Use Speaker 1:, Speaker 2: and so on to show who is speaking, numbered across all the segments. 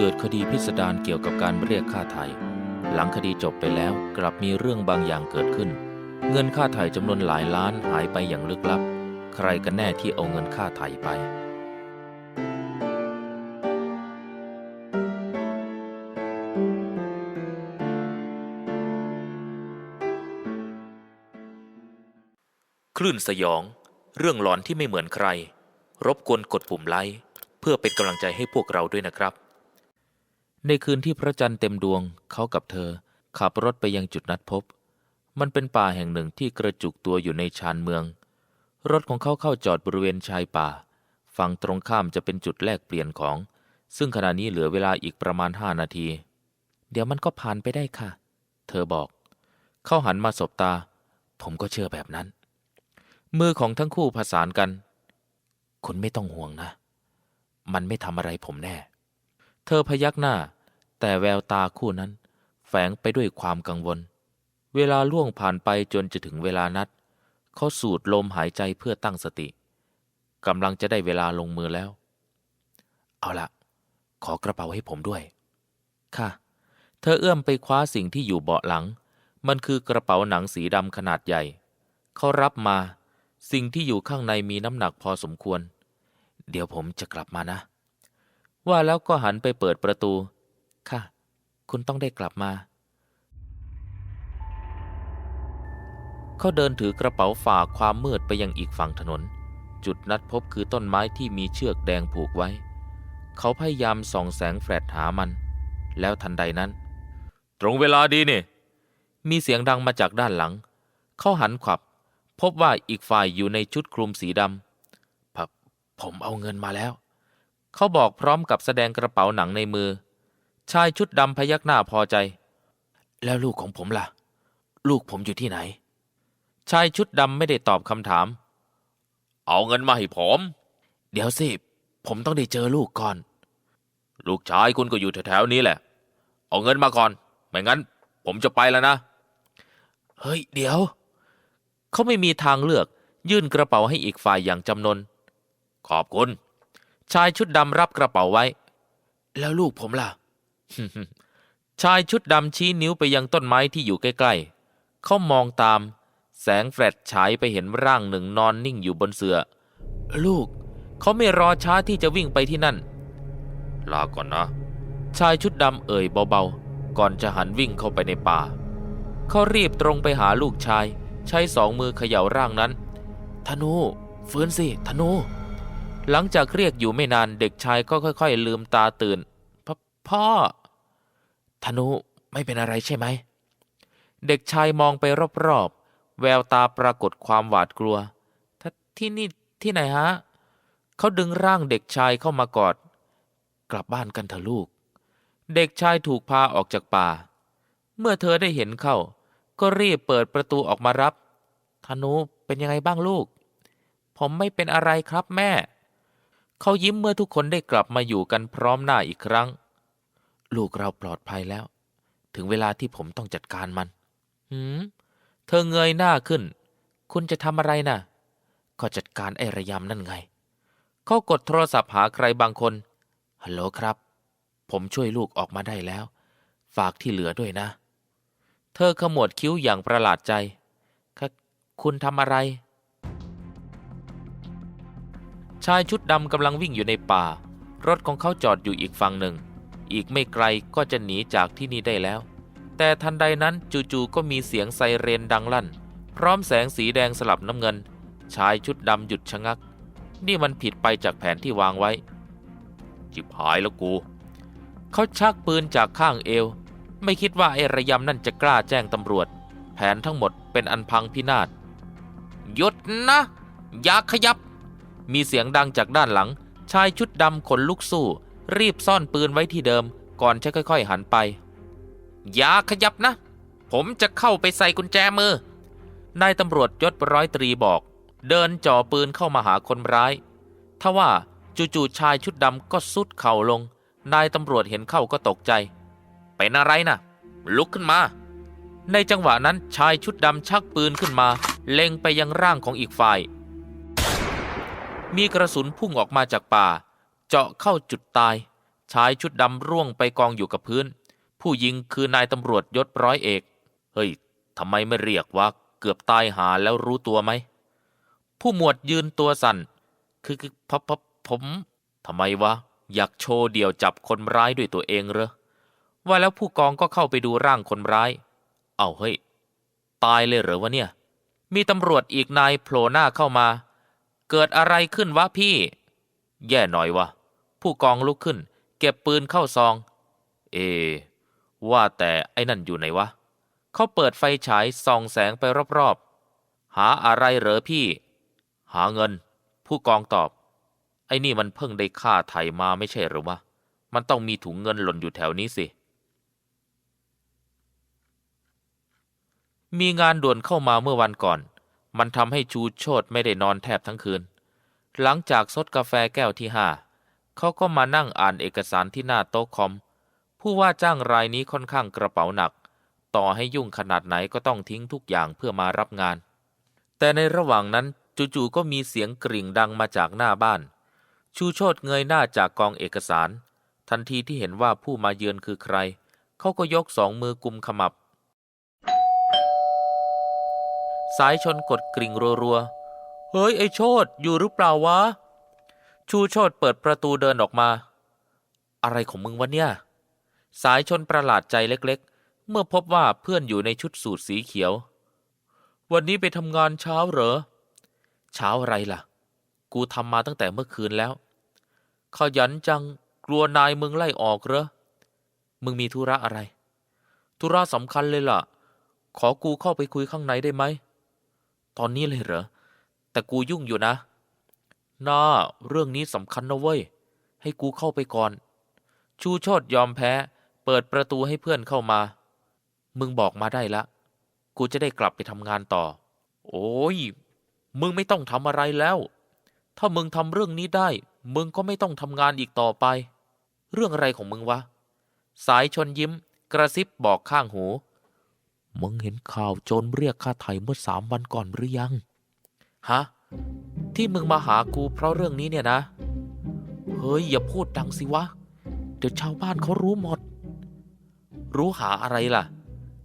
Speaker 1: เกิดคดีพิสดารเกี่ยวกับการเรียกค่าไถ่หลังคดีจบไปแล้วกลับมีเรื่องบางอย่างเกิดขึ้น เงินค่าไถ่จำนวนหลายล้านหายไปอย่างลึกลับ ใครกันแน่ที่เอาเงินค่าไถ่ไป คลื่นสยอง เรื่องหลอนที่ไม่เหมือนใคร รบกวนกดปุ่มไลค์เพื่อเป็นกำลังใจให้พวกเราด้วยนะครับ ในคืนที่พระจันทร์เต็มดวงเขากับเธอ ขับรถไปยังจุดนัดพบ มันเป็นป่าแห่งหนึ่งที่กระจุกตัวอยู่ในชานเมือง รถของเขาเข้าจอดบริเวณชายป่า ฝั่งตรงข้ามจะเป็นจุดแลกเปลี่ยนของ ซึ่งขณะนี้เหลือเวลาอีกประมาณห้านาที เดี๋ยวมันก็ผ่านไปได้ค่ะ เธอบอก เขาหันมาสบตา ผมก็เชื่อแบบนั้น มือของทั้งคู่ผสานกัน คุณไม่ต้องห่วงนะ มันไม่ทำอะไรผมแน่ เธอพยักหน้า แต่แววตาคู่นั้น แฝงไปด้วยความกังวล เวลาล่วงผ่านไปจนจะถึงเวลานัด เขาสูดลมหายใจเพื่อตั้งสติกำลังจะได้เวลาลงมือแล้ว เอาละขอกระเป๋าให้ผมด้วย ค่ะ เธอเอื้อมไปคว้าสิ่งที่อยู่เบาะหลัง มันคือกระเป๋าหนังสีดำขนาดใหญ่ เขารับมา สิ่งที่อยู่ข้างในมีน้ำหนักพอสมควร เดี๋ยวผมจะกลับมานะ ว่าแล้วก็หันไปเปิดประตู ค่ะ คุณต้องได้กลับมา เขาเดินถือกระเป๋าฝ่าความมืดไปยังอีกฝั่งถนน จุดนัดพบคือต้นไม้ที่มีเชือกแดงผูกไว้ เขาพยายามส่องแสงแฟลชหามัน แล้วทันใดนั้น ตรงเวลาดีนี่ มีเสียงดังมาจากด้านหลัง เขาหันขวับ พบว่าอีกฝ่ายอยู่ในชุดคลุมสีดำผมผมเอาเงินมาแล้ว เขาบอกพร้อมกับแสดงกระเป๋าหนังในมือ ชายชุดดำพยักหน้าพอใจ แล้วลูกของผมล่ะ ลูกผมอยู่ที่ไหน ชายชุดดำไม่ได้ตอบคำถาม เอาเงินมาให้ผม เดี๋ยวสิ ผมต้องได้เจอลูกก่อน ลูกชายคุณก็อยู่แถวๆนี้แหละ เอาเงินมาก่อน ไม่งั้น ผมจะไปแล้วนะ เฮ้ย เดี๋ยว เขาไม่มีทางเลือก ยื่นกระเป๋าให้อีกฝ่ายอย่างจำนน ขอบคุณ ชายชุดดำรับกระเป๋าไว้ แล้วลูกผมล่ะ ชายชุดดำชี้นิ้วไปยังต้นไม้ที่อยู่ใกล้ๆ เขามองตาม แสงแฟลชฉายไปเห็นร่างหนึ่งนอนนิ่งอยู่บนเสือ่อ ลูก เขาไม่รอช้าที่จะวิ่งไปที่นั่น ลาก่อนนะ ชายชุดดำเอ่ยเบาๆ ก่อนจะหันวิ่งเข้าไปในป่า เขารีบตรงไปหาลูกชาย ใช้สองมือเขย่าร่างนั้น ธนูฟื้นสิ ธนู หลังจากเรียกอยู่ไม่นานเด็กชายก็ค่อย ๆ ลืมตาตื่น พ่อ ธนูไม่เป็นอะไรใช่ไหม เด็กชายมองไปรอบๆ แววตาปรากฏความหวาดกลัว ที่นี่ที่ไหนฮะ เขาดึงร่างเด็กชายเข้ามากอด กลับบ้านกันเถอะลูก เด็กชายถูกพาออกจากป่า เมื่อเธอได้เห็นเข้า ก็รีบเปิดประตูออกมารับ ธนูเป็นยังไงบ้างลูก ผมไม่เป็นอะไรครับแม่ เขายิ้มเมื่อทุกคนได้กลับมาอยู่กันพร้อมหน้าอีกครั้ง ลูกเราปลอดภัยแล้ว ถึงเวลาที่ผมต้องจัดการมัน หืม เธอเงยหน้าขึ้น คุณจะทำอะไรนะ่ะ ก็จัดการไอ้ระยำนั่นไง เขากดโทรศัพท์หาใครบางคน ฮัลโหลครับ ผมช่วยลูกออกมาได้แล้ว ฝากที่เหลือด้วยนะ เธอขมวดคิ้วอย่างประหลาดใจค,คุณทำอะไร ชายชุดดำกำลังวิ่งอยู่ในป่า รถของเขาจอดอยู่อีกฝั่งหนึ่ง อีกไม่ไกลก็จะหนีจากที่นี่ได้แล้ว แต่ทันใดนั้นจู่ๆก็มีเสียงไซเรนดังลั่น พร้อมแสงสีแดงสลับน้ำเงิน ชายชุดดำหยุดชะงัก นี่มันผิดไปจากแผนที่วางไว้ จิบหายแล้วกู เขาชักปืนจากข้างเอว ไม่คิดว่าไอ้ระยำนั่นจะกล้าแจ้งตำรวจ แผนทั้งหมดเป็นอันพังพินาศหยุดนะ อย่าขยับ มีเสียงดังจากด้านหลัง ชายชุดดำขนลุกสู้ รีบซ่อนปืนไว้ที่เดิม ก่อนจะค่อย ๆ หันไป อย่าขยับนะ ผมจะเข้าไปใส่กุญแจมือนายตำรวจยศร้อยตรีบอก เดินจ่อปืนเข้ามาหาคนร้ายทว่าจู่ๆชายชุดดำก็สุดเข่าลง นายตำรวจเห็นเข้าก็ตกใจ เป็นอะไรนะลุกขึ้นมา ในจังหวะนั้นชายชุดดำชักปืนขึ้นมา เล็งไปยังร่างของอีกฝ่าย มีกระสุนพุ่งออกมาจากป่า เจาะเข้าจุดตาย ชายชุดดำร่วงไปกองอยู่กับพื้น ผู้ยิงคือนายตำรวจยศร้อยเอก เฮ้ยทำไมไม่เรียกว่าเกือบตายหาแล้วรู้ตัวไหม ผู้หมวดยืนตัวสั่น คือคือพพผมทำไมวะ อยากโชว์เดี่ยวจับคนร้ายด้วยตัวเองเหรอ ว่าแล้วผู้กองก็เข้าไปดูร่างคนร้าย เอาเฮ้ย ตายเลยเหรอวะเนี่ย มีตำรวจอีกนายโผล่หน้าเข้ามา เกิดอะไรขึ้นวะพี่ แย่หน่อยวะ ผู้กองลุกขึ้น เก็บปืนเข้าซอง เอ ว่าแต่ไอ้นั่นอยู่ไหนวะ เขาเปิดไฟฉายส่องแสงไปรอบๆ หาอะไรเหรอพี่ หาเงิน ผู้กองตอบ ไอ้นี่มันเพิ่งได้ค่าไถ่มาไม่ใช่หรือวะ มันต้องมีถุงเงินหล่นอยู่แถวนี้สิ มีงานด่วนเข้ามาเมื่อวันก่อน มันทำให้ชูโชดไม่ได้นอนแทบทั้งคืน หลังจากซดกาแฟแก้วที่ห้า เขาก็มานั่งอ่านเอกสารที่หน้าโต๊ะคอม ผู้ว่าจ้างรายนี้ค่อนข้างกระเป๋าหนัก ต่อให้ยุ่งขนาดไหนก็ต้องทิ้งทุกอย่างเพื่อมารับงาน แต่ในระหว่างนั้นจู่ๆก็มีเสียงกริ่งดังมาจากหน้าบ้าน ชูโชดเงยหน้าจากกองเอกสาร ทันทีที่เห็นว่าผู้มาเยือนคือใคร เขาก็ยกสองมือกุมขมับ สายชนกดกริ่งรัวๆ เฮ้ยไอโชดอยู่หรือเปล่าวะ ชูโชดเปิดประตูเดินออกมา อะไรของมึงวะเนี่ย สายชนประหลาดใจเล็กๆ เมื่อพบว่าเพื่อนอยู่ในชุดสูทสีเขียว วันนี้ไปทำงานเช้าเหรอ เช้าอะไรล่ะ กูทำมาตั้งแต่เมื่อคืนแล้ว ขยันจังกลัวนายมึงไล่ออกเหรอ มึงมีธุระอะไร ธุระสำคัญเลยล่ะ ขอกูเข้าไปคุยข้างในได้ไหม ตอนนี้เลยเหรอ แต่กูยุ่งอยู่นะ น่าเรื่องนี้สำคัญนะเว้ย ให้กูเข้าไปก่อน ชูโชดยอมแพ้ เปิดประตูให้เพื่อนเข้ามา มึงบอกมาได้ละ กูจะได้กลับไปทำงานต่อ โอ้ย มึงไม่ต้องทำอะไรแล้ว ถ้ามึงทำเรื่องนี้ได้ มึงก็ไม่ต้องทำงานอีกต่อไป เรื่องอะไรของมึงวะ สายชนยิ้ม กระซิบบอกข้างหู มึงเห็นข่าวโจรเรียกค่าไถ่เมื่อสามวันก่อนหรือยัง ฮะ ที่มึงมาหากูเพราะเรื่องนี้เนี่ยนะ เฮ้ย อย่าพูดดังสิวะ เดี๋ยวชาวบ้านเขารู้หมด รู้หาอะไรล่ะ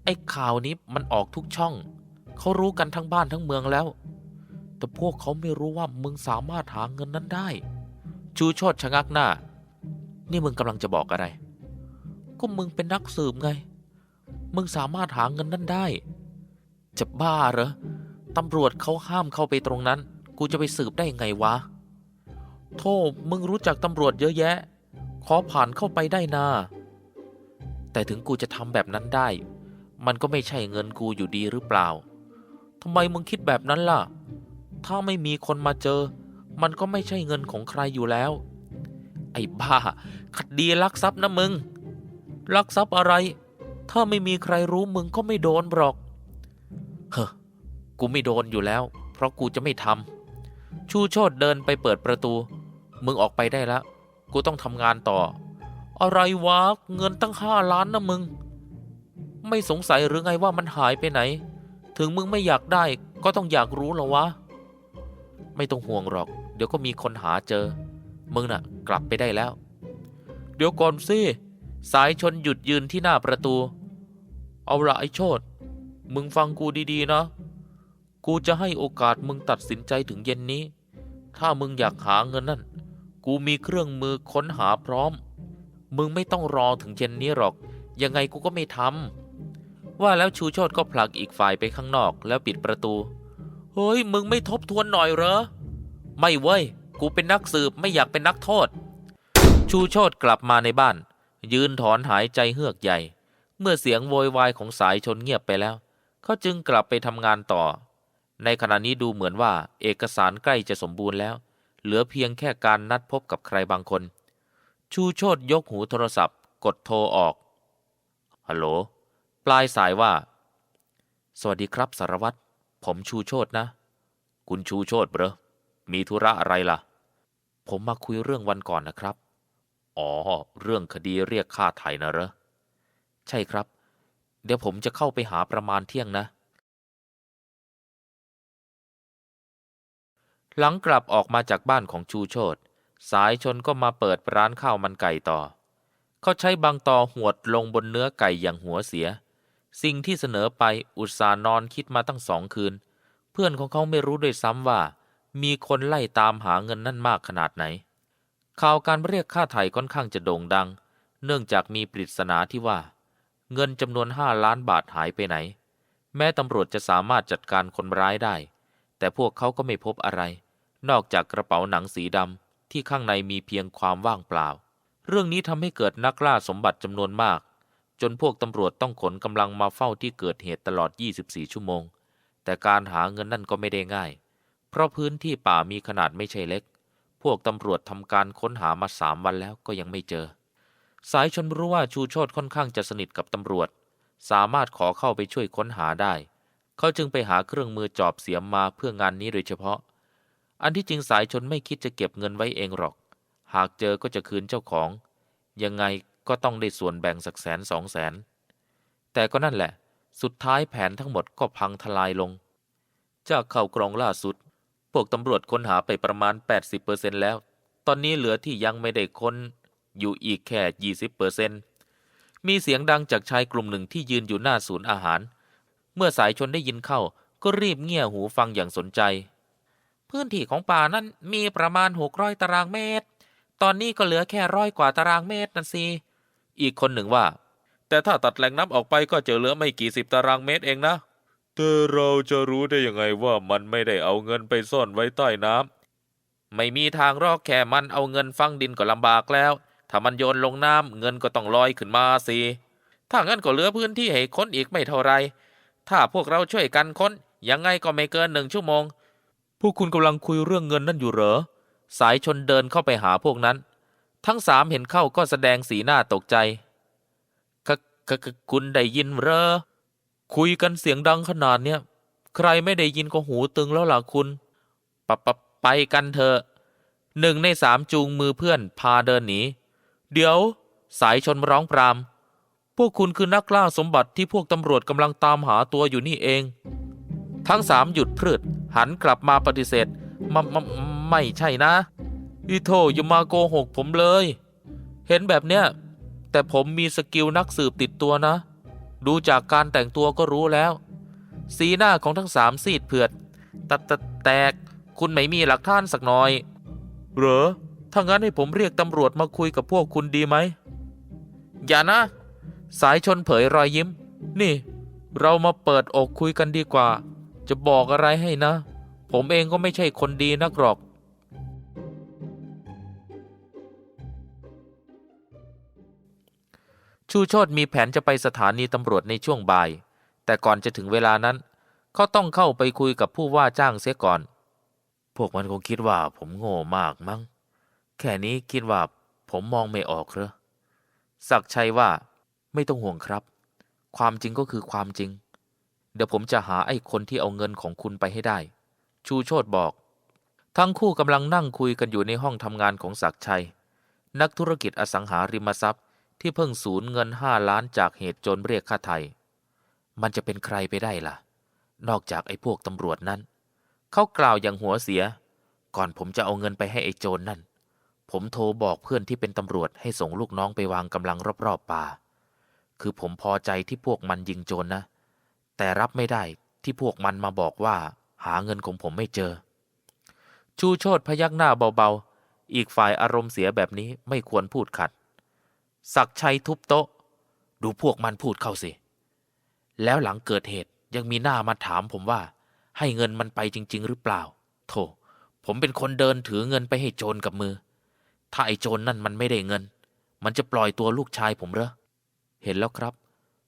Speaker 1: ไอ้ข่าวนี้มันออกทุกช่อง เขารู้กันทั้งบ้านทั้งเมืองแล้ว แต่พวกเขาไม่รู้ว่ามึงสามารถหาเงินนั้นได้ ชูชดชะงักหน้า นี่มึงกำลังจะบอกอะไร ก็มึงเป็นนักสืบไง มึงสามารถหาเงินนั้นได้ จะบ้าเหรอตำรวจเขาห้ามเข้าไปตรงนั้น กูจะไปสืบได้ไงวะ โทษมึงรู้จักตำรวจเยอะแยะ ขอผ่านเข้าไปได้นา แต่ถึงกูจะทำแบบนั้นได้ มันก็ไม่ใช่เงินกูอยู่ดีหรือเปล่าทำไมมึงคิดแบบนั้นล่ะ ถ้าไม่มีคนมาเจอ มันก็ไม่ใช่เงินของใครอยู่แล้ว ไอ้บ้าคดีลักทรัพย์นะมึง ลักทรัพย์อะไร ถ้าไม่มีใครรู้มึงก็ไม่โดนหรอก เฮ้อ กูไม่โดนอยู่แล้ว เพราะกูจะไม่ทำ ชูโชดเดินไปเปิดประตู มึงออกไปได้แล้ว กูต้องทำงานต่อ อะไรวะ เงินตั้งห้าล้านนะมึง ไม่สงสัยหรือไงว่ามันหายไปไหน ถึงมึงไม่อยากได้ก็ต้องอยากรู้หรอวะ ไม่ต้องห่วงหรอก เดี๋ยวก็มีคนหาเจอ มึงน่ะ กลับไปได้แล้ว เดี๋ยวก่อนสิ สายชนหยุดยืนที่หน้าประตู เอาละไอ้โชดมึงฟังกูดีๆนะ กูจะให้โอกาสมึงตัดสินใจถึงเย็นนี้ ถ้ามึงอยากหาเงินนั่น กูมีเครื่องมือค้นหาพร้อม มึงไม่ต้องรอถึงเย็นนี้หรอก ยังไงกูก็ไม่ทำ ว่าแล้วชูโชดก็ผลักอีกฝ่ายไปข้างนอกแล้วปิดประตู เฮ้ย มึงไม่ทบทวนหน่อยเหรอ ไม่เว้ย กูเป็นนักสืบไม่อยากเป็นนักโทษ ชูโชดกลับมาในบ้าน ยืนถอนหายใจเฮือกใหญ่ เมื่อเสียงโวยวายของสายชนเงียบไปแล้ว เขาจึงกลับไปทำงานต่อ ในขณะนี้ดูเหมือนว่าเอกสารใกล้จะสมบูรณ์แล้ว เหลือเพียงแค่การนัดพบกับใครบางคน ชูโชดยกหูโทรศัพท์ กดโทรออกฮัลโหลปลายสายว่า สวัสดีครับสารวัตรผมชูโชดนะ คุณชูโชดเบรอมีธุระอะไรล่ะ ผมมาคุยเรื่องวันก่อนนะครับ อ๋อ เรื่องคดีเรียกค่าไถ่นะเหรอใช่ครับ เดี๋ยวผมจะเข้าไปหาประมาณเที่ยงนะ หลังกลับออกมาจากบ้านของชูโชตสายชนก็มาเปิดร้านข้าวมันไก่ต่อ เขาใช้บางตอหวดลงบนเนื้อไก่อย่างหัวเสีย สิ่งที่เสนอไปอุตสาห์นอนคิดมาตั้งสองคืน เพื่อนของเขาไม่รู้ด้วยซ้ำว่า มีคนไล่ตามหาเงินนั่นมากขนาดไหน ข่าวการเรียกค่าไถ่ค่อนข้างจะโด่งดัง เนื่องจากมีปริศนาที่ว่า เงินจำนวนห้าล้านบาทหายไปไหน แม้ตำรวจจะสามารถจัดการคนร้ายได้ แต่พวกเขาก็ไม่พบอะไร นอกจากกระเป๋าหนังสีดำที่ข้างในมีเพียงความว่างเปล่า เรื่องนี้ทำให้เกิดนักล่าสมบัติจำนวนมาก จนพวกตำรวจต้องขนกำลังมาเฝ้าที่เกิดเหตุตลอด 24 ชั่วโมง แต่การหาเงินนั่นก็ไม่ได้ง่าย เพราะพื้นที่ป่ามีขนาดไม่ใช่เล็ก พวกตำรวจทำการค้นหามาสามวันแล้วก็ยังไม่เจอ สายชนรู้ว่าชูโชตค่อนข้างจะสนิทกับตำรวจ สามารถขอเข้าไปช่วยค้นหาได้ เขาจึงไปหาเครื่องมือจอบเสียมมาเพื่องานนี้โดยเฉพาะ อันที่จริงสายชนไม่คิดจะเก็บเงินไว้เองหรอก หากเจอก็จะคืนเจ้าของ ยังไงก็ต้องได้ส่วนแบ่งสักแสนสองแสน แต่ก็นั่นแหละ สุดท้ายแผนทั้งหมดก็พังทลายลง จากข่าวกรองล่าสุด พวกตำรวจค้นหาไปประมาณ 80%แล้ว ตอนนี้เหลือที่ยังไม่ได้ค้นอยู่อีกแค่ 20%มีเสียงดังจากชายกลุ่มหนึ่งที่ยืนอยู่หน้าศูนย์อาหาร เมื่อสายชนได้ยินเข้า ก็รีบเงี่ยหูฟังอย่างสนใจ พื้นที่ของป่านั้นมีประมาณ600ตารางเมตร ตอนนี้ก็เหลือแค่ร้อยกว่าตารางเมตรนั่นสิ อีกคนหนึ่งว่า แต่ถ้าตัดแหล่งน้ำออกไปก็จะเหลือไม่กี่สิบตารางเมตรเองนะ แต่เราจะรู้ได้ยังไงว่ามันไม่ได้เอาเงินไปซ่อนไว้ใต้น้ำไม่มีทางรอกแค่มันเอาเงินฟังดินก็ลำบากแล้ว ถ้ามันโยนลงน้ำเงินก็ต้องลอยขึ้นมาสิถ้างั้นก็เหลือพื้นที่ให้ค้นอีกไม่เท่าไร ถ้าพวกเราช่วยกันค้น ยังไงก็ไม่เกินหนึ่งชั่วโมง พวกคุณกำลังคุยเรื่องเงินนั่นอยู่เหรอ สายชนเดินเข้าไปหาพวกนั้น ทั้งสามเห็นเข้าก็แสดงสีหน้าตกใจกะกะกะคุณได้ยินเหรอ คุยกันเสียงดังขนาดเนี้ย ใครไม่ได้ยินก็หูตึงแล้วล่ะคุณปะปะไปกันเถอะหนึ่งในสามจูงมือเพื่อนพาเดินหนี เดี๋ยว สายชนร้องปราม พวกคุณคือนักล่าสมบัติที่พวกตำรวจกำลังตามหาตัวอยู่นี่เอง ทั้งสามหยุดพรึดหันกลับมาปฏิเสธมมไม่ใช่นะอีโทอย่ามาโกหกผมเลย เห็นแบบเนี้ยแต่ผมมีสกิลนักสืบติดตัวนะ ดูจากการแต่งตัวก็รู้แล้ว สีหน้าของทั้งสามซีดเผือดตัดตัดแตก คุณไม่มีหลักฐานสักหน่อย เหรอถ้างั้นให้ผมเรียกตำรวจมาคุยกับพวกคุณดีไหม อย่านะ สายชนเผยรอยยิ้ม นี่ เรามาเปิดอกคุยกันดีกว่า จะบอกอะไรให้นะ ผมเองก็ไม่ใช่คนดีนักหรอก ชูโชตมีแผนจะไปสถานีตำรวจในช่วงบ่าย แต่ก่อนจะถึงเวลานั้น เขาต้องเข้าไปคุยกับผู้ว่าจ้างเสียก่อน พวกมันคงคิดว่าผมโง่มากมั้ง แค่นี้คิดว่าผมมองไม่ออกเหรอ ศักชัยว่า ไม่ต้องห่วงครับ ความจริงก็คือความจริง เดี๋ยวผมจะหาไอ้คนที่เอาเงินของคุณไปให้ได้ ชูโชตบอก ทั้งคู่กำลังนั่งคุยกันอยู่ในห้องทำงานของศักชัย นักธุรกิจอสังหาริมทรัพย์ ที่เพิ่งสูญเงินห้าล้านจากเหตุโจรเรียกค่าไทย มันจะเป็นใครไปได้ล่ะ นอกจากไอ้พวกตำรวจนั้น เขากล่าวอย่างหัวเสีย ก่อนผมจะเอาเงินไปให้ไอ้โจรนนั่น ผมโทรบอกเพื่อนที่เป็นตำรวจให้ส่งลูกน้องไปวางกำลังรอบๆป่า คือผมพอใจที่พวกมันยิงโจรนนะ แต่รับไม่ได้ที่พวกมันมาบอกว่า หาเงินของผมไม่เจอ ชูโชตพยักหน้าเบาๆ อีกฝ่ายอารมณ์เสียแบบนี้ไม่ควรพูดขัด ศักชัยทุบโต๊ะ ดูพวกมันพูดเข้าสิ แล้วหลังเกิดเหตุยังมีหน้ามาถามผมว่า ให้เงินมันไปจริง ๆ หรือเปล่าโธ่ผมเป็นคนเดินถือเงินไปให้โจรกับมือ ถ้าไอ้โจรนั่นมันไม่ได้เงิน มันจะปล่อยตัวลูกชายผมเหรอ เห็นแล้วครับ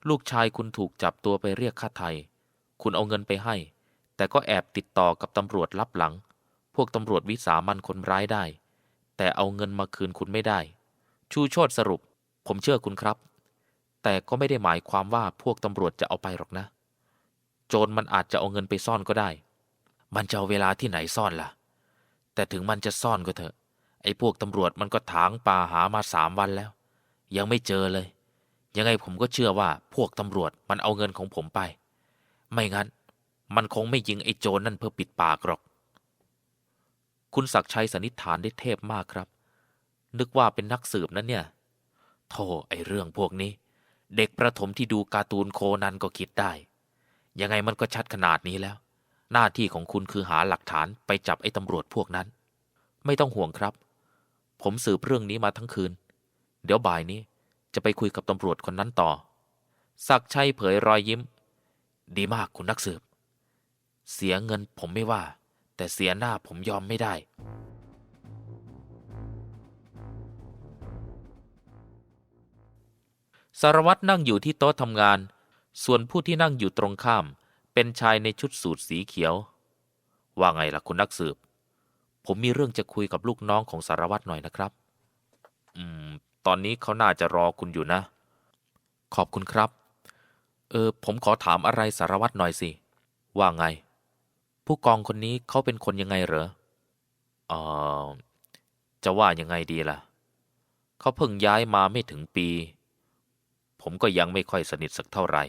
Speaker 1: ลูกชายคุณถูกจับตัวไปเรียกค่าไทย คุณเอาเงินไปให้ แต่ก็แอบติดต่อกับตำรวจลับหลัง พวกตำรวจวิสามันคนร้ายได้ แต่เอาเงินมาคืนคุณไม่ได้ ชูโชตสรุป ผมเชื่อคุณครับ แต่ก็ไม่ได้หมายความว่าพวกตำรวจจะเอาไปหรอกนะ โจรมันอาจจะเอาเงินไปซ่อนก็ได้ มันจะเอาเวลาที่ไหนซ่อนล่ะ แต่ถึงมันจะซ่อนก็เถอะ ไอ้พวกตำรวจมันก็ถางป่าหามาสามวันแล้ว ยังไม่เจอเลย ยังไงผมก็เชื่อว่าพวกตำรวจมันเอาเงินของผมไป ไม่งั้น มันคงไม่ยิงไอ้โจรนั่นเพื่อปิดปากหรอก คุณศักชัยสันนิษฐานได้เทพมากครับ นึกว่าเป็นนักสืบนั้นเนี่ยโธ่ไอเรื่องพวกนี้ เด็กประถมที่ดูการ์ตูนโคนันก็คิดได้ ยังไงมันก็ชัดขนาดนี้แล้ว หน้าที่ของคุณคือหาหลักฐานไปจับไอ้ตำรวจพวกนั้น ไม่ต้องห่วงครับ ผมสืบเรื่องนี้มาทั้งคืน เดี๋ยวบ่ายนี้ จะไปคุยกับตำรวจคนนั้นต่อ ศักชัยเผยรอยยิ้ม ดีมากคุณนักสืบ เสียเงินผมไม่ว่า แต่เสียหน้าผมยอมไม่ได้ สารวัตรนั่งอยู่ที่โต๊ะทำงาน ส่วนผู้ที่นั่งอยู่ตรงข้าม เป็นชายในชุดสูทสีเขียว ว่าไงล่ะคุณนักสืบ ผมมีเรื่องจะคุยกับลูกน้องของสารวัตรหน่อยนะครับ ตอนนี้เขาน่าจะรอคุณอยู่นะ ขอบคุณครับ เออ ผมขอถามอะไรสารวัตรหน่อยสิ ว่าไง ผู้กองคนนี้เขาเป็นคนยังไงเหรอเออจะว่ายังไงดีล่ะ เขาเพิ่งย้ายมาไม่ถึงปี ผมก็ยังไม่ค่อยสนิทสักเท่าไหร่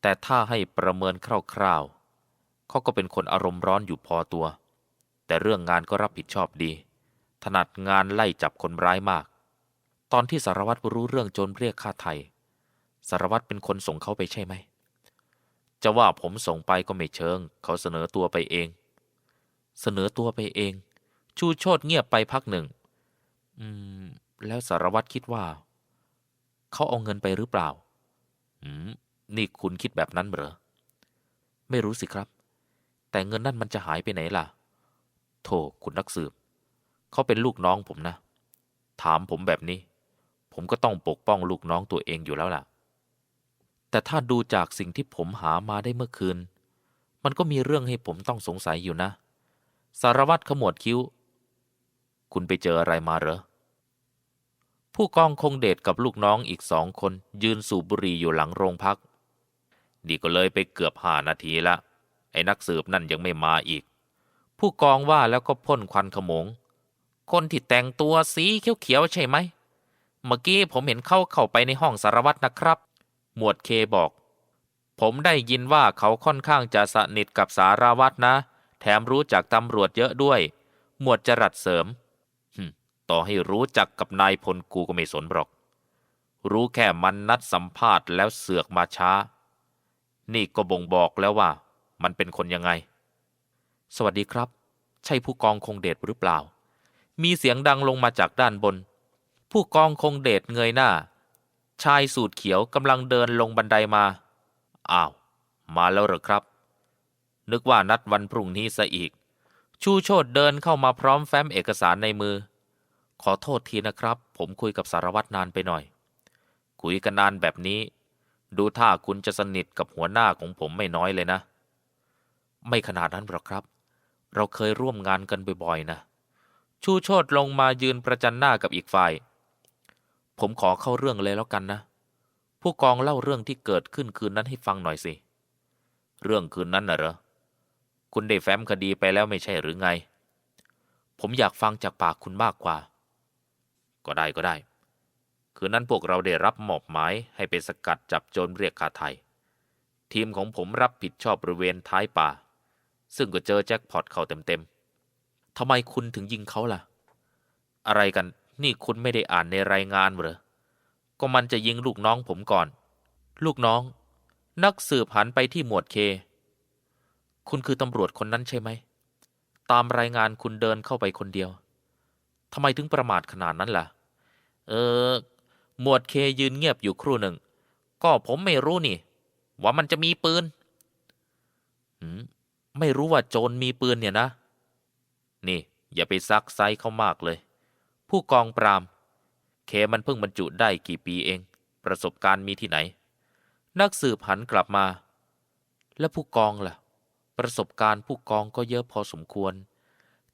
Speaker 1: แต่ถ้าให้ประเมินคร่าวๆ เขาก็เป็นคนอารมณ์ร้อนอยู่พอตัว แต่เรื่องงานก็รับผิดชอบดี ถนัดงานไล่จับคนร้ายมาก ตอนที่สารวัตรรู้เรื่องโจรเรียกค่าไทย สารวัตรเป็นคนส่งเขาไปใช่ไหม จะว่าผมส่งไปก็ไม่เชิง เขาเสนอตัวไปเอง เสนอตัวไปเอง ชูโชดเงียบไปพักหนึ่ง อืม แล้วสารวัตรคิดว่า เขาเอาเงินไปหรือเปล่า อืม นี่คุณคิดแบบนั้นเหรอ ไม่รู้สิครับ แต่เงินนั่นมันจะหายไปไหนล่ะ โธ่คุณนักสืบ เขาเป็นลูกน้องผมนะ ถามผมแบบนี้ ผมก็ต้องปกป้องลูกน้องตัวเองอยู่แล้วล่ะ แต่ถ้าดูจากสิ่งที่ผมหามาได้เมื่อคืน มันก็มีเรื่องให้ผมต้องสงสัยอยู่นะ สารวัตรขมวดคิ้ว คุณไปเจออะไรมาเหรอ ผู้กองคงเดชกับลูกน้องอีกสองคน ยืนสูบบุหรี่อยู่หลังโรงพัก ดีก็เลยไปเกือบห้านาทีละ ไอ้นักสืบนั่นยังไม่มาอีก ผู้กองว่าแล้วก็พ่นควันขโมง คนที่แต่งตัวสีเขียวๆใช่ไหม เมื่อกี้ผมเห็นเขาเข้าไปในห้องสารวัตรนะครับ หมวดเคบอก ผมได้ยินว่าเขาค่อนข้างจะสนิทกับสารวัตรนะ แถมรู้จักตำรวจเยอะด้วย หมวดจรัดเสริมต่อให้รู้จักกับนายพลกูก็ไม่สนหรอก รู้แค่มันนัดสัมภาษณ์แล้วเสือกมาช้า นี่ก็บ่งบอกแล้วว่า มันเป็นคนยังไง สวัสดีครับ ใช่ผู้กองคงเดชหรือเปล่า มีเสียงดังลงมาจากด้านบน ผู้กองคงเดชเงยหน้า ชายสูทเขียวกำลังเดินลงบันไดมา อ้าว มาแล้วเหรอครับ นึกว่านัดวันพรุ่งนี้ซะอีก ชูโชดเดินเข้ามาพร้อมแฟ้มเอกสารในมือ ขอโทษทีนะครับ ผมคุยกับสารวัตรนานไปหน่อย คุยกันนานแบบนี้ ดูท่าคุณจะสนิทกับหัวหน้าของผมไม่น้อยเลยนะ ไม่ขนาดนั้นหรอกครับ เราเคยร่วมงานกันบ่อยๆนะ ชูโชดลงมายืนประจันหน้ากับอีกฝ่าย ผมขอเข้าเรื่องเลยแล้วกันนะ ผู้กองเล่าเรื่องที่เกิดขึ้นคืนนั้นให้ฟังหน่อยสิ เรื่องคืนนั้นน่ะเหรอ คุณได้แฟ้มคดีไปแล้วไม่ใช่หรือไง ผมอยากฟังจากปากคุณมากกว่า ก็ได้ก็ได้ คืนนั้นพวกเราได้รับมอบหมายให้ไปสกัดจับโจรเรียกค่าไทย ทีมของผมรับผิดชอบบริเวณท้ายป่า ซึ่งก็เจอแจ็คพอตเข้าเต็มๆทำไมคุณถึงยิงเขาล่ะ อะไรกัน นี่คุณไม่ได้อ่านในรายงานเหรอ ก็มันจะยิงลูกน้องผมก่อน ลูกน้อง นักสืบหันไปที่หมวดเค คุณคือตำรวจคนนั้นใช่ไหม ตามรายงานคุณเดินเข้าไปคนเดียว ทำไมถึงประมาทขนาดนั้นล่ะ เออ หมวดเคยืนเงียบอยู่ครู่หนึ่ง ก็ผมไม่รู้นี่ ว่ามันจะมีปืนหืมไม่รู้ว่าโจรมีปืนเนี่ยนะ นี่ อย่าไปซักไซเขามากเลย ผู้กองปราม เคมันเพิ่งบรรจุได้กี่ปีเอง ประสบการณ์มีที่ไหน นักสืบหันกลับมา แล้วผู้กองล่ะ ประสบการณ์ผู้กองก็เยอะพอสมควร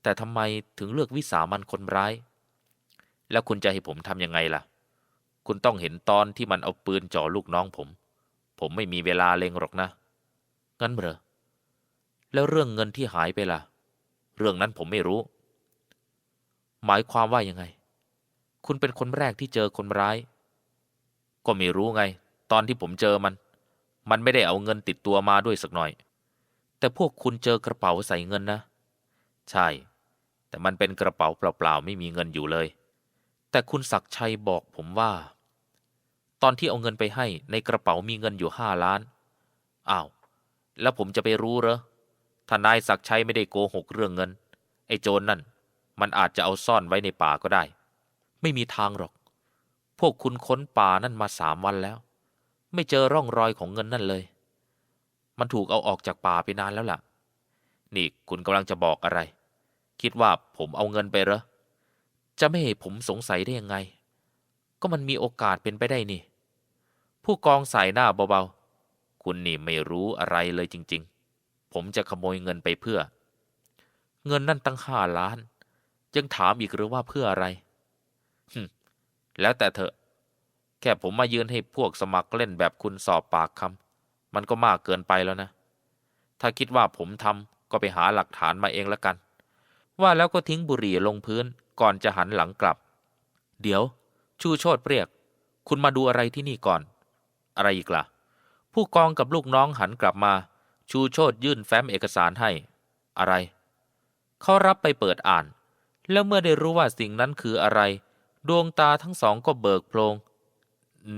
Speaker 1: แต่ทำไมถึงเลือกวิสามันคนร้าย แล้วคุณจะให้ผมทำยังไงล่ะ คุณต้องเห็นตอนที่มันเอาปืนจ่อลูกน้องผม ผมไม่มีเวลาเลงหรอกนะ งั้นเหรอแล้วเรื่องเงินที่หายไปล่ะ เรื่องนั้นผมไม่รู้ หมายความว่ายังไง คุณเป็นคนแรกที่เจอคนร้าย ก็ไม่รู้ไง ตอนที่ผมเจอมัน มันไม่ได้เอาเงินติดตัวมาด้วยสักหน่อย แต่พวกคุณเจอกระเป๋าใส่เงินนะ ใช่ แต่มันเป็นกระเป๋าเปล่าๆไม่มีเงินอยู่เลย แต่คุณศักชัยบอกผมว่า ตอนที่เอาเงินไปให้ในกระเป๋ามีเงินอยู่ห้าล้าน อ้าว แล้วผมจะไปรู้เหรอถ้านายศักชัยไม่ได้โกหกเรื่องเงิน ไอ้โจรนนั่น มันอาจจะเอาซ่อนไว้ในป่าก็ได้ ไม่มีทางหรอก พวกคุณค้นป่านั่นมาสามวันแล้ว ไม่เจอร่องรอยของเงินนั่นเลย มันถูกเอาออกจากป่าไปนานแล้วล่ะ นี่คุณกำลังจะบอกอะไร คิดว่าผมเอาเงินไปเหรอ จะไม่ให้ผมสงสัยได้ยังไง ก็มันมีโอกาสเป็นไปได้นี่ ผู้กองสายหน้าเบาๆ คุณนี่ไม่รู้อะไรเลยจริง ๆ ผมจะขโมยเงินไปเพื่อ เงินนั่นตั้งห้าล้าน ยังถามอีกหรือว่าเพื่ออะไรหึแล้วแต่เถอะ แค่ผมมายืนให้พวกสมัครเล่นแบบคุณสอบปากคำมันก็มากเกินไปแล้วนะ ถ้าคิดว่าผมทำก็ไปหาหลักฐานมาเองละกัน ว่าแล้วก็ทิ้งบุหรี่ลงพื้นก่อนจะหันหลังกลับ เดี๋ยว ชูโชดเรียก คุณมาดูอะไรที่นี่ก่อน อะไรอีกล่ะ ผู้กองกับลูกน้องหันกลับมา ชูโชดยื่นแฟ้มเอกสารให้ อะไร เขารับไปเปิดอ่าน แล้วเมื่อได้รู้ว่าสิ่งนั้นคืออะไร ดวงตาทั้งสองก็เบิกโพลง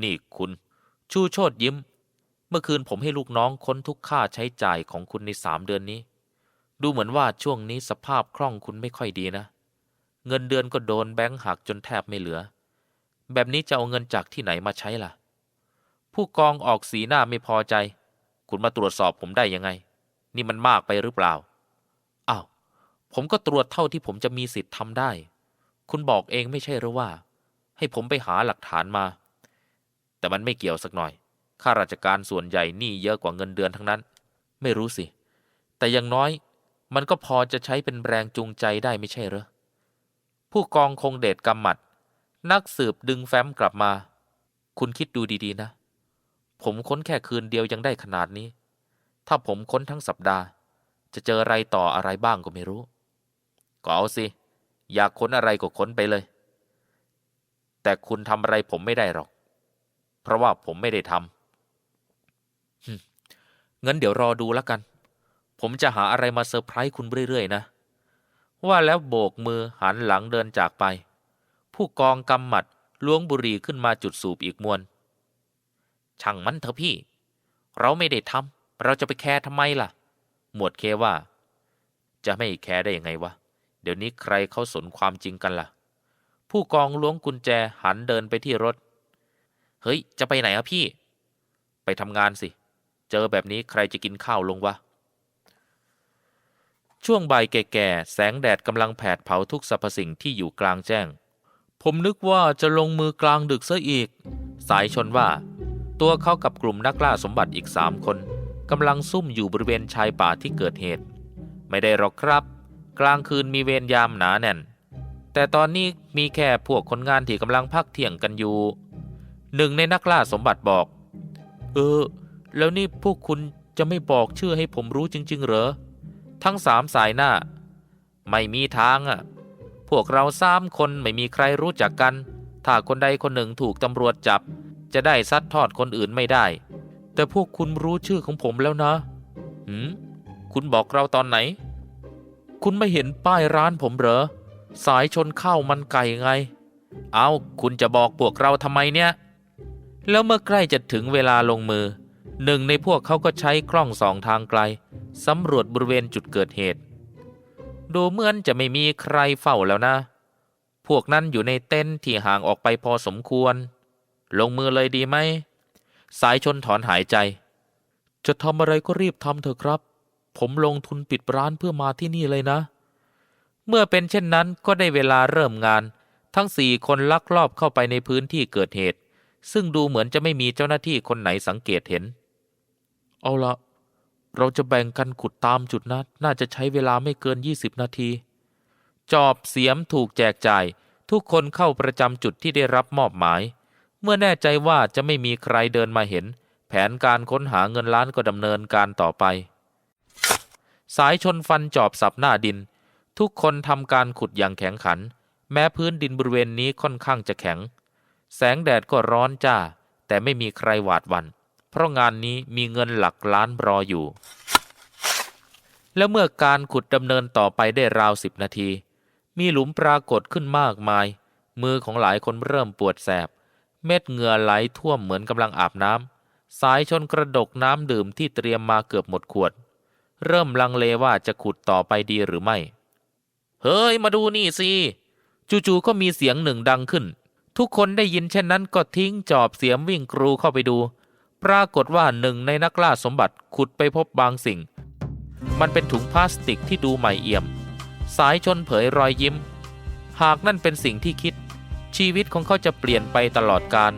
Speaker 1: นี่คุณ ชูโชดยิ้ม เมื่อคืนผมให้ลูกน้องค้นทุกค่าใช้จ่ายของคุณในสามเดือนนี้ ดูเหมือนว่าช่วงนี้สภาพคล่องคุณไม่ค่อยดีนะ เงินเดือนก็โดนแบงค์หักจนแทบไม่เหลือ แบบนี้จะเอาเงินจากที่ไหนมาใช้ล่ะ ผู้กองออกสีหน้าไม่พอใจ คุณมาตรวจสอบผมได้ยังไง นี่มันมากไปหรือเปล่า ผมก็ตรวจเท่าที่ผมจะมีสิทธิ์ทำได้ คุณบอกเองไม่ใช่หรือว่า ให้ผมไปหาหลักฐานมา แต่มันไม่เกี่ยวสักหน่อย ข้าราชการส่วนใหญ่หนี้เยอะกว่าเงินเดือนทั้งนั้น ไม่รู้สิ แต่อย่างน้อย มันก็พอจะใช้เป็นแรงจูงใจได้ไม่ใช่เหรอผู้กองคงเดชกำหมัด นักสืบดึงแฟ้มกลับมา คุณคิดดูดีๆนะ ผมค้นแค่คืนเดียวยังได้ขนาดนี้ ถ้าผมค้นทั้งสัปดาห์ จะเจออะไรต่ออะไรบ้างก็ไม่รู้ ก็เอาสิ อยากค้นอะไรก็ค้นไปเลย แต่คุณทำอะไรผมไม่ได้หรอก เพราะว่าผมไม่ได้ทำงั้นเดี๋ยวรอดูแล้วกัน ผมจะหาอะไรมาเซอร์ไพรส์คุณเรื่อยๆนะ ว่าแล้วโบกมือหันหลังเดินจากไป ผู้กองกำหมัดล้วงบุหรี่ขึ้นมาจุดสูบอีกมวน ช่างมันเถอะพี่ เราไม่ได้ทำเราจะไปแคร์ทำไมล่ะ หมวดเคว่า จะไม่แคร์ได้ยังไงวะ เดี๋ยวนี้ใครเขาสนความจริงกันล่ะ ผู้กองล้วงกุญแจหันเดินไปที่รถ เฮ้ย จะไปไหนอะพี่ ไปทำงานสิ เจอแบบนี้ใครจะกินข้าวลงวะ ช่วงบ่ายแก่ๆ แสงแดดกำลังแผดเผาทุกสรรพสิ่งที่อยู่กลางแจ้ง ผมนึกว่าจะลงมือกลางดึกซะอีก สายชนว่า ตัวเขากับกลุ่มนักล่าสมบัติอีกสามคนกำลังซุ่มอยู่บริเวณชายป่าที่เกิดเหตุ ไม่ได้หรอกครับ กลางคืนมีเวรยามหนาแน่น แต่ตอนนี้มีแค่พวกคนงานที่กำลังพักเที่ยงกันอยู่ หนึ่งในนักล่าสมบัติบอก เออ แล้วนี่พวกคุณจะไม่บอกชื่อให้ผมรู้จริง ๆ เหรอ ทั้งสามสายหน้า ไม่มีทางอะ พวกเราสามคนไม่มีใครรู้จักกัน ถ้าคนใดคนหนึ่งถูกตำรวจจับ จะได้ซัดทอดคนอื่นไม่ได้ แต่พวกคุณรู้ชื่อของผมแล้วนะหืมคุณบอกเราตอนไหน คุณไม่เห็นป้ายร้านผมเหรอ สายชนข้าวมันไก่ไง เอาคุณจะบอกพวกเราทำไมเนี่ย แล้วเมื่อใกล้จะถึงเวลาลงมือ หนึ่งในพวกเขาก็ใช้กล้องสองทางไกลสำรวจบริเวณจุดเกิดเหตุ ดูเหมือนจะไม่มีใครเฝ้าแล้วนะ พวกนั้นอยู่ในเต็นท์ที่ห่างออกไปพอสมควร ลงมือเลยดีไหม สายชนถอนหายใจ จะทำอะไรก็รีบทำเถอะครับ ผมลงทุนปิดร้านเพื่อมาที่นี่เลยนะ เมื่อเป็นเช่นนั้นก็ได้เวลาเริ่มงาน ทั้งสี่คนลักลอบเข้าไปในพื้นที่เกิดเหตุ ซึ่งดูเหมือนจะไม่มีเจ้าหน้าที่คนไหนสังเกตเห็น เอาละเราจะแบ่งกันขุดตามจุดนั้นน่าจะใช้เวลาไม่เกิน 20 นาที จอบเสียมถูกแจกจ่าย ทุกคนเข้าประจำจุดที่ได้รับมอบหมาย เมื่อแน่ใจว่าจะไม่มีใครเดินมาเห็น แผนการค้นหาเงินล้านก็ดำเนินการต่อไป สายชนฟันจอบสับหน้าดิน ทุกคนทำการขุดอย่างแข็งขัน แม้พื้นดินบริเวณนี้ค่อนข้างจะแข็ง แสงแดดก็ร้อนจ้า แต่ไม่มีใครหวาดวัน เพราะงานนี้มีเงินหลักล้านรออยู่ แล้วเมื่อการขุดดำเนินต่อไปได้ราวสิบนาที มีหลุมปรากฏขึ้นมากมาย มือของหลายคนเริ่มปวดแสบ เม็ดเหงื่อไหลท่วมเหมือนกำลังอาบน้ำสายชนกระดกน้ำดื่มที่เตรียมมาเกือบหมดขวด เริ่มลังเลว่าจะขุดต่อไปดีหรือไม่ เฮ้ย มาดูนี่สิ จู่ๆก็มีเสียงหนึ่งดังขึ้น ทุกคนได้ยินเช่นนั้นก็ทิ้งจอบเสียมวิ่งกรูเข้าไปดู ปรากฏว่าหนึ่งในนักล่าสมบัติขุดไปพบบางสิ่ง มันเป็นถุงพลาสติกที่ดูใหม่เอี่ยม สายชนเผยรอยยิ้ม หากนั่นเป็นสิ่งที่คิด ชีวิตของเขาจะเปลี่ยนไปตลอดกาล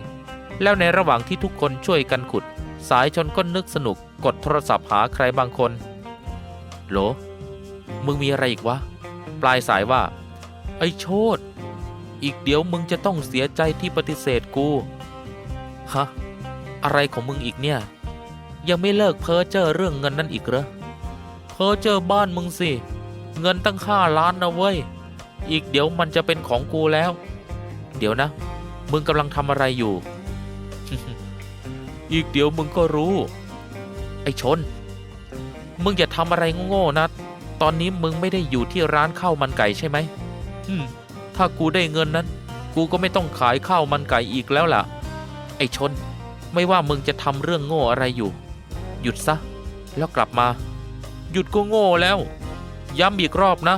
Speaker 1: แล้วในระหว่างที่ทุกคนช่วยกันขุด สายชนก็นึกสนุกกดโทรศัพท์หาใครบางคน โหล มึงมีอะไรอีกวะ ปลายสายว่า ไอ้โชดอีกเดี๋ยวมึงจะต้องเสียใจที่ปฏิเสธกู ฮะ อะไรของมึงอีกเนี่ย ยังไม่เลิกเพ้อเจ้อเรื่องเงินนั่นอีกเหรอ เพ้อเจ้อบ้านมึงสิ เงินตั้งห้าล้านนะเว้ย อีกเดี๋ยวมันจะเป็นของกูแล้ว เดี๋ยวนะ มึงกำลังทำอะไรอยู่ อีกเดี๋ยวมึงก็รู้ ไอ้ชน มึงอย่าทำอะไรโง่ๆนะ ตอนนี้มึงไม่ได้อยู่ที่ร้านข้าวมันไก่ใช่ไหมอืม ถ้ากูได้เงินนั้น กูก็ไม่ต้องขายข้าวมันไก่อีกแล้วล่ะ ไอ้ชน ไม่ว่ามึงจะทำเรื่องโง่อะไรอยู่ หยุดซะ แล้วกลับมา หยุดก็โง่แล้ว ย้ำอีกรอบนะ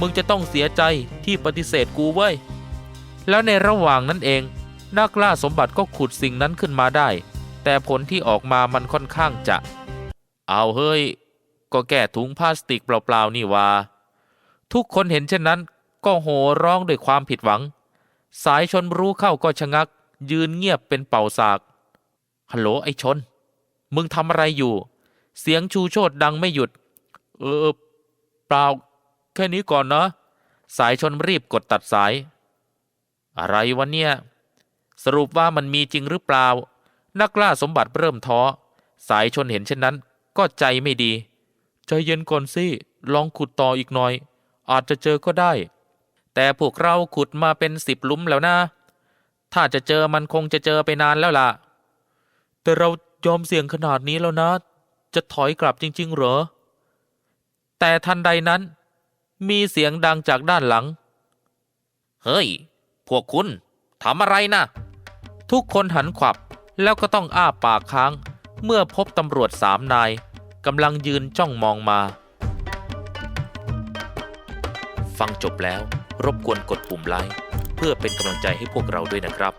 Speaker 1: มึงจะต้องเสียใจที่ปฏิเสธกูเว้ย แล้วในระหว่างนั้นเอง นักล่าสมบัติก็ขุดสิ่งนั้นขึ้นมาได้ แต่ผลที่ออกมามันค่อนข้างจะ เอาเฮ้ย ก็แก้ถุงพลาสติกเปล่าๆนี่วาทุกคนเห็นเช่นนั้น ก็โห่ร้องด้วยความผิดหวัง สายชนรู้เข้าก็ชะงัก ยืนเงียบเป็นเป่าสากฮัลโหลไอ้ชน มึงทำอะไรอยู่ เสียงชูโชดดังไม่หยุด เออ เปล่า แค่นี้ก่อนนะ สายชนรีบกดตัดสาย อะไรวะเนี่ย สรุปว่ามันมีจริงหรือเปล่า นักล่าสมบัติเริ่มท้อ สายชนเห็นเช่นนั้น ก็ใจไม่ดี ใจเย็นก่อนสิ ลองขุดต่ออีกหน่อย อาจจะเจอก็ได้ แต่พวกเราขุดมาเป็นสิบลุมแล้วนะ ถ้าจะเจอมันคงจะเจอไปนานแล้วล่ะ แต่เรายอมเสี่ยงขนาดนี้แล้วนะ จะถอยกลับจริง ๆ เหรอ แต่ทันใดนั้น มีเสียงดังจากด้านหลัง เฮ้ย พวกคุณทำอะไรนะ ทุกคนหันขวับแล้วก็ต้องอ้าปากค้าง เมื่อพบตำรวจสามนาย กำลังยืนจ้องมองมา ฟังจบแล้วรบกวนกดปุ่มไลค์เพื่อเป็นกำลังใจให้พวกเราด้วยนะครับ